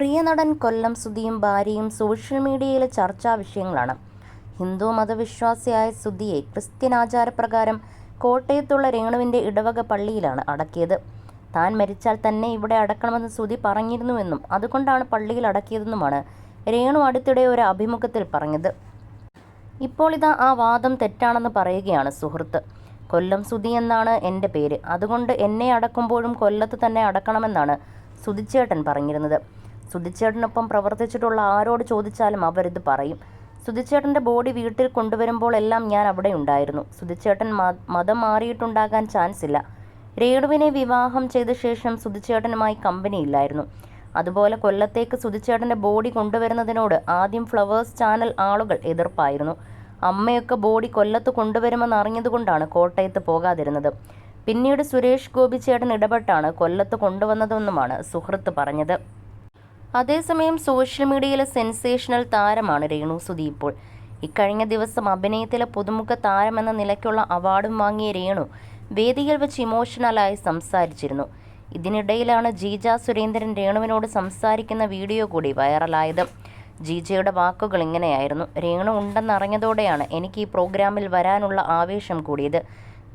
പ്രിയ നടൻ കൊല്ലം സുധിയും ഭാര്യയും സോഷ്യൽ മീഡിയയിലെ ചർച്ചാ വിഷയങ്ങളാണ്. ഹിന്ദു മതവിശ്വാസിയായ സുധിയെ ക്രിസ്ത്യൻ ആചാരപ്രകാരം കോട്ടയത്തുള്ള രേണുവിന്റെ ഇടവക പള്ളിയിലാണ് അടക്കിയത്. താൻ മരിച്ചാൽ തന്നെ ഇവിടെ അടക്കണമെന്ന് സുധി പറഞ്ഞിരുന്നുവെന്നും അതുകൊണ്ടാണ് പള്ളിയിൽ അടക്കിയതെന്നുമാണ് രേണു അടുത്തിടെ ഒരു അഭിമുഖത്തിൽ പറഞ്ഞത്. ഇപ്പോൾ ഇതാ ആ വാദം തെറ്റാണെന്ന് പറയുകയാണ് സുഹൃത്ത്. കൊല്ലം സുധി എന്നാണ് എന്റെ പേര്. അതുകൊണ്ട് എന്നെ അടക്കുമ്പോഴും കൊല്ലത്ത് തന്നെ അടക്കണമെന്നാണ് സുധിച്ചേട്ടൻ പറഞ്ഞിരുന്നത്. സുധിച്ചേട്ടനൊപ്പം പ്രവർത്തിച്ചിട്ടുള്ള ആരോട് ചോദിച്ചാലും അവരിത് പറയും. സുധിച്ചേട്ടന്റെ ബോഡി വീട്ടിൽ കൊണ്ടുവരുമ്പോൾ എല്ലാം ഞാൻ അവിടെ ഉണ്ടായിരുന്നു. സുധിച്ചേട്ടൻ മതം മാറിയിട്ടുണ്ടാകാൻ ചാൻസ് ഇല്ല. രേണുവിനെ വിവാഹം ചെയ്ത ശേഷം സുധിച്ചേട്ടനുമായി കമ്പനി ഇല്ലായിരുന്നു. അതുപോലെ കൊല്ലത്തേക്ക് സുധിച്ചേട്ടന്റെ ബോഡി കൊണ്ടുവരുന്നതിനോട് ആദ്യം ഫ്ലവേഴ്സ് ചാനൽ ആളുകൾ എതിർപ്പായിരുന്നു. അമ്മയൊക്കെ ബോഡി കൊല്ലത്ത് കൊണ്ടുവരുമെന്ന് അറിഞ്ഞതുകൊണ്ടാണ് കോട്ടയത്ത് പോകാതിരുന്നത്. പിന്നീട് സുരേഷ് ഗോപി ചേട്ടൻ ഇടപെട്ടാണ് കൊല്ലത്ത് കൊണ്ടുവന്നതെന്നുമാണ് സുഹൃത്ത് പറഞ്ഞത്. അതേസമയം സോഷ്യൽ മീഡിയയിലെ സെൻസേഷണൽ താരമാണ് രേണു സുധി ഇപ്പോൾ. ഇക്കഴിഞ്ഞ ദിവസം അഭിനയത്തിലെ പുതുമുഖ താരമെന്ന നിലയ്ക്കുള്ള അവാർഡും വാങ്ങിയ രേണു വേദിയിൽ വെച്ച് ഇമോഷണലായി സംസാരിച്ചിരുന്നു. ഇതിനിടയിലാണ് ജീജ സുരേന്ദ്രൻ രേണുവിനോട് സംസാരിക്കുന്ന വീഡിയോ കൂടി വൈറലായത്. ജീജയുടെ വാക്കുകൾ ഇങ്ങനെയായിരുന്നു. രേണു ഉണ്ടെന്നറിഞ്ഞതോടെയാണ് എനിക്ക് ഈ പ്രോഗ്രാമിൽ വരാനുള്ള ആവേശം കൂടിയത്.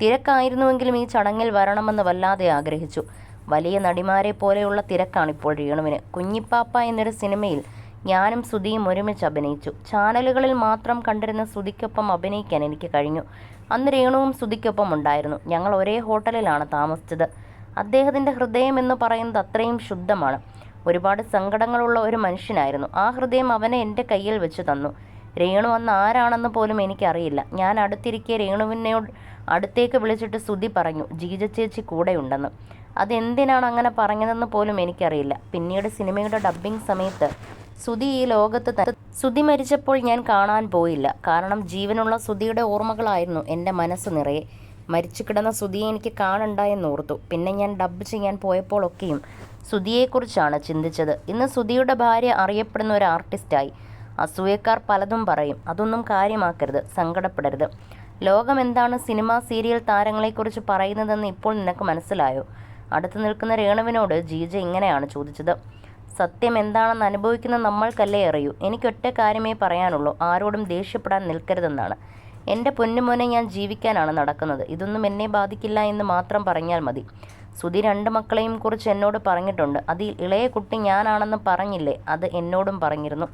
തിരക്കായിരുന്നുവെങ്കിലും ഈ ചടങ്ങിൽ വരണമെന്ന് വല്ലാതെ ആഗ്രഹിച്ചു. വലിയ നടിമാരെ പോലെയുള്ള തിരക്കാണിപ്പോൾ രേണുവിന്. കുഞ്ഞിപ്പാപ്പ എന്നൊരു സിനിമയിൽ ഞാനും സുധിയും ഒരുമിച്ച് അഭിനയിച്ചു. ചാനലുകളിൽ മാത്രം കണ്ടിരുന്ന സുധിക്കൊപ്പം അഭിനയിക്കാൻ എനിക്ക് കഴിഞ്ഞു. അന്ന് രേണുവും സുധിക്കൊപ്പം ഉണ്ടായിരുന്നു. ഞങ്ങൾ ഒരേ ഹോട്ടലിലാണ് താമസിച്ചത്. അദ്ദേഹത്തിന്റെ ഹൃദയം എന്ന് പറയുന്നത് അത്രയും ശുദ്ധമാണ്. ഒരുപാട് സങ്കടങ്ങളുള്ള ഒരു മനുഷ്യനായിരുന്നു. ആ ഹൃദയം അവനെ എന്റെ കയ്യിൽ വെച്ച് തന്നു. രേണു അന്ന് ആരാണെന്ന് പോലും എനിക്കറിയില്ല. ഞാൻ അടുത്തിരിക്കെ രേണുവിനോട് അടുത്തേക്ക് വിളിച്ചിട്ട് സുധി പറഞ്ഞു ജീജ ചേച്ചി കൂടെയുണ്ടെന്ന്. അതെന്തിനാണ് അങ്ങനെ പറഞ്ഞതെന്ന് പോലും എനിക്കറിയില്ല. പിന്നീട് സിനിമയുടെ ഡബ്ബിംഗ് സമയത്ത് സുധി ഈ ലോകത്ത് സുധി മരിച്ചപ്പോൾ ഞാൻ കാണാൻ പോയില്ല. കാരണം ജീവനുള്ള സുധിയുടെ ഓർമ്മകളായിരുന്നു എന്റെ മനസ്സ് നിറയെ. മരിച്ചു കിടന്ന സുധിയെ എനിക്ക് കാണണ്ട ഓർത്തു. പിന്നെ ഞാൻ ഡബ്ബ് ചെയ്യാൻ പോയപ്പോഴൊക്കെയും സുധിയെക്കുറിച്ചാണ് ചിന്തിച്ചത്. ഇന്ന് സുധിയുടെ ഭാര്യ അറിയപ്പെടുന്ന ഒരു ആർട്ടിസ്റ്റായി. അസൂയക്കാർ പലതും പറയും. അതൊന്നും കാര്യമാക്കരുത്. സങ്കടപ്പെടരുത്. ലോകം എന്താണ് സിനിമ സീരിയൽ താരങ്ങളെക്കുറിച്ച് പറയുന്നതെന്ന് ഇപ്പോൾ നിനക്ക് മനസ്സിലായോ? അടുത്തു നിൽക്കുന്ന രേണുവിനോട് ജീജ ഇങ്ങനെയാണ് ചോദിച്ചത്. സത്യം എന്താണെന്ന് അനുഭവിക്കുന്ന നമ്മൾക്കല്ലേ അറിയൂ. എനിക്കൊറ്റ കാര്യമേ പറയാനുള്ളൂ. ആരോടും ദേഷ്യപ്പെടാൻ നിൽക്കരുതെന്നാണ്. എന്റെ പൊന്നുമോനെ ഞാൻ ജീവിക്കാനാണ് നടക്കുന്നത്. ഇതൊന്നും എന്നെ ബാധിക്കില്ല എന്ന് മാത്രം പറഞ്ഞാൽ മതി. സുധി രണ്ട് മക്കളെയും കുറിച്ച് എന്നോട് പറഞ്ഞിട്ടുണ്ട്. അതിൽ ഇളയ കുട്ടി ഞാനാണെന്ന് പറഞ്ഞില്ലേ? അത് എന്നോടും പറഞ്ഞിരുന്നു.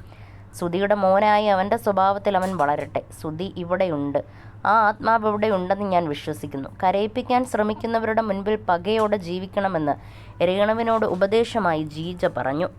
സുധിയുടെ മോനായി അവന്റെ സ്വഭാവത്തിൽ അവൻ വളരട്ടെ. സുധി ഇവിടെയുണ്ട്. ആ ആത്മാവ് ഇവിടെ ഉണ്ടെന്ന് ഞാൻ വിശ്വസിക്കുന്നു. കരയിപ്പിക്കാൻ ശ്രമിക്കുന്നവരുടെ മുൻപിൽ പകയോടെ ജീവിക്കണമെന്ന് രേണുവിനോട് ഉപദേശമായി ജീജ പറഞ്ഞു.